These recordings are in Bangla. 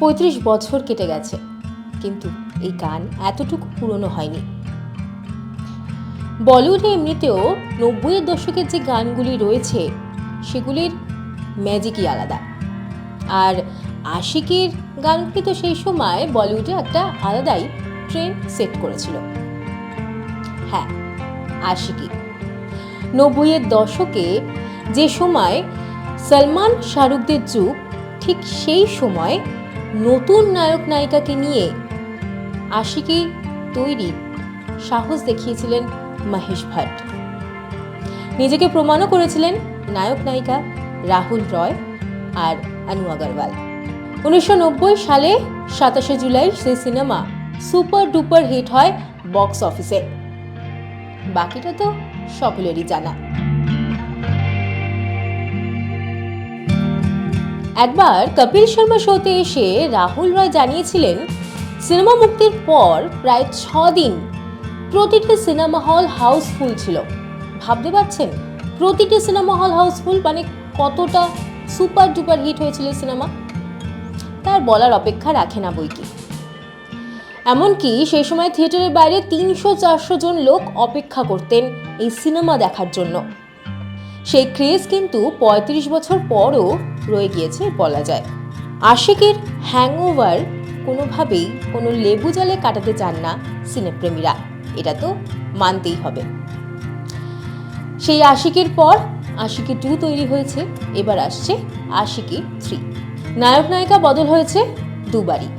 পঁয়ত্রিশ বছর কেটে গেছে, কিন্তু এই গান এতটুকু পুরনো হয়নি। বলিউডে এমনিতেও নব্বইয়ের দশকের যে গানগুলি রয়েছে, সেগুলির ম্যাজিকই আলাদা। আর আশিকের গানগুলি তো সেই সময় বলিউডে একটা আলাদাই ট্রেন্ড সেট করেছিল। হ্যাঁ আশিকি নব্বইয়ের দশকে যে সময় সলমান শাহরুখদের যুগ, ঠিক সেই সময় নতুন নায়ক নায়িকাকে নিয়ে আশিকি তৈরি সাহস দেখিয়েছিলেন মহেশ ভাট। নিজেকে প্রমাণও করেছিলেন নায়ক নায়িকা রাহুল রয় আর আনু আগরওয়াল। উনিশশো নব্বই সালে সাতাশে জুলাই সেই সিনেমা সুপার ডুপার হিট হয় বক্স অফিসে। বাকিটা তো সকলেরই জানা। একবার কপিল শর্মা শোতে এসে রাহুল রয় জানিয়েছিলেন, সিনেমা মুক্তির পর প্রায় ছ দিন প্রতিটি সিনেমা হল হাউসফুল ছিল। ভাবতে পারছেন? প্রতিটি সিনেমা হল হাউসফুল মানে কতটা সুপার ডুপার হিট হয়েছিল সিনেমা? তার বলার অপেক্ষা রাখে না বই কি এমনকি সেই সময় থিয়েটারের বাইরে তিনশো চারশো জন লোক অপেক্ষা করতেন এই সিনেমা দেখার জন্য। সেই ক্রেজ কিন্তু পঁয়ত্রিশ বছর পরও রয়ে গিয়েছে বলা যায়। আশিকের হ্যাংওভার কোনোভাবেই কোনো লেবু জলে কাটাতে চান না সিনেপ্রেমীরা। এটা তো মানতেই হবে। সেই আশিকের পর আশিকি টু তৈরি হয়েছে, এবার আসছে আশিকি থ্রি নায়ক নায়িকা বদল হয়েছে দুবারই।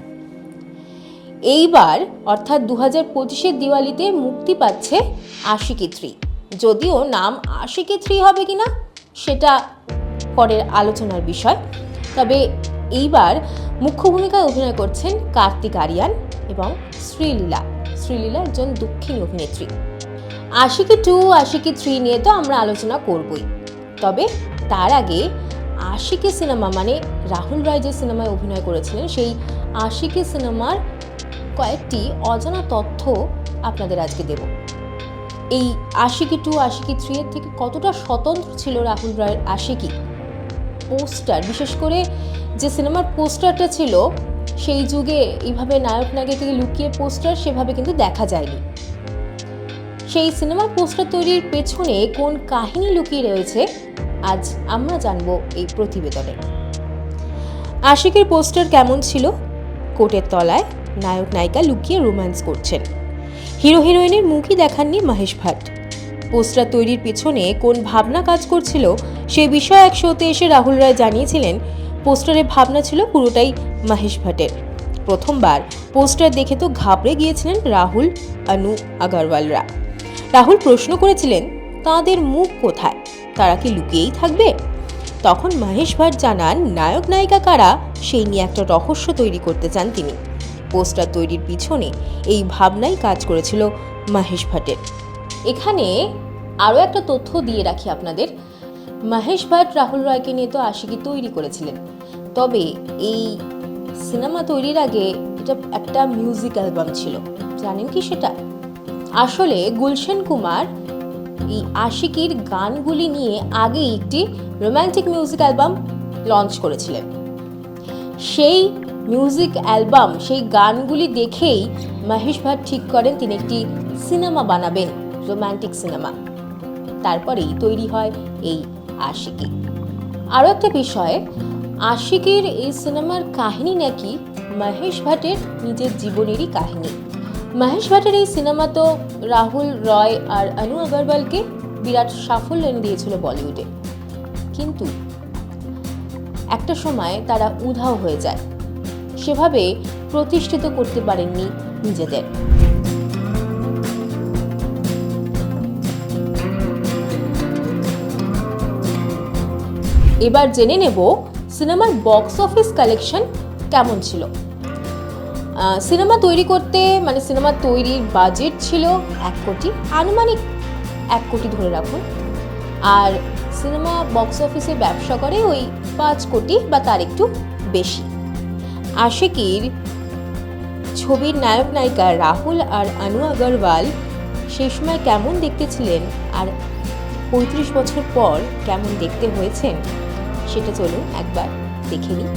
এইবার অর্থাৎ দু হাজার পঁচিশের দিওয়ালিতে মুক্তি পাচ্ছে আশিকি থ্রি যদিও নাম আশিকি থ্রি হবে কিনা, সেটা পরের আলোচনার বিষয়। তবে এইবার মুখ্য ভূমিকায় অভিনয় করছেন কার্তিক আরিয়ান এবং শ্রীলীলা। শ্রীলীলা একজন দক্ষিণ অভিনেত্রী। আশিকি টু আশিকি থ্রি নিয়ে তো আমরা আলোচনা করবই। তবে তার আগে আশিকি সিনেমা মানে রাহুল রায় যে সিনেমায় অভিনয় করেছিলেন। সেই আশিকি সিনেমার কয়েকটি অজানা তথ্য আপনাদের আজকে দেব। এই আশিকি টু আশিকি থ্রি এর থেকে কতটা স্বতন্ত্র ছিল রাহুল রায়ের আশিকি? পোস্টার, বিশেষ করে যে সিনেমার পোস্টারটা ছিল, সেই যুগে এইভাবে নায়ক নায়িকাকে লুকিয়ে পোস্টার সেভাবে কিন্তু দেখা যায়নি। সেই সিনেমার পোস্টার তৈরির পেছনে কোন কাহিনী লুকিয়ে রয়েছে, আজ আমরা জানব এই প্রতিবেদনে। আশিকের পোস্টার কেমন ছিল? কোটের তলায় নায়ক নায়িকা লুকিয়ে রোম্যান্স করছেন। হিরো হিরোইনের মুখই দেখাননি মহেশ ভাট। পোস্টার তৈরির পেছনে কোন ভাবনা কাজ করছিল সে বিষয়ে এক শোতে এসে রাহুল রায় জানিয়েছিলেন, পোস্টারের ভাবনা ছিল পুরোটাই মহেশ ভাটের। প্রথমবার পোস্টার দেখে তো ঘাবড়ে গিয়েছিলেন রাহুল অনু আগরওয়ালরা। রাহুল প্রশ্ন করেছিলেন, তাদের মুখ কোথায়? তারা কি লুকিয়েই থাকবে? তখন মহেশ ভাট জানান, নায়ক নায়িকা কারা? সেই নিয়ে একটা রহস্য তৈরি করতে চান তিনি। পোস্টার তৈরির পিছনে এই ভাবনাই কাজ করেছিল মহেশ ভাটের। এখানে আরও একটা তথ্য দিয়ে রাখি আপনাদের। মহেশ ভাট রাহুল রায়কে নিয়ে তো আশিকি তৈরি করেছিলেন। তবে এই সিনেমা তৈরির আগে এটা একটা মিউজিক অ্যালবাম ছিল। জানেন কি সেটা? আসলে গুলশন কুমার এই আশিকির গানগুলি নিয়ে আগে একটি রোম্যান্টিক মিউজিক অ্যালবাম লঞ্চ করেছিলেন। সেই মিউজিক অ্যালবাম, সেই গানগুলি দেখেই মহেশ ভাট ঠিক করেন তিনি একটি সিনেমা বানাবেন রোম্যান্টিক সিনেমা। তারপরেই তৈরি হয় এই আশিকি। আরও একটা বিষয়, আশিকির এই সিনেমার কাহিনী নাকি মহেশ ভাটের নিজের জীবনেরই কাহিনী। মহেশ ভাটের এই সিনেমা তো রাহুল, রয় আর অনু আগরওয়ালকে বিরাট সাফল্য এনে দিয়েছিল বলিউডে। কিন্তু একটা সময় তারা উধাও হয়ে যায়। সেভাবে প্রতিষ্ঠিত করতে পারেননি নিজেদের। এবার জেনে নেব সিনেমার বক্স অফিস কালেকশন কেমন ছিল। সিনেমা তৈরি করতে মানে সিনেমা তৈরির বাজেট ছিল এক কোটি, আনুমানিক এক কোটি ধরে রাখুন। আর সিনেমা বক্স অফিসে ব্যবসা করে ওই পাঁচ কোটি বা তার একটু বেশি। আশিকির ছবির নায়ক নায়িকা রাহুল আর আনু আগরওয়াল সেই সময় কেমন দেখতে ছিলেন? আর পঁয়ত্রিশ বছর পর কেমন দেখতে হয়েছেন? সেটা চলুন একবার দেখে নিই।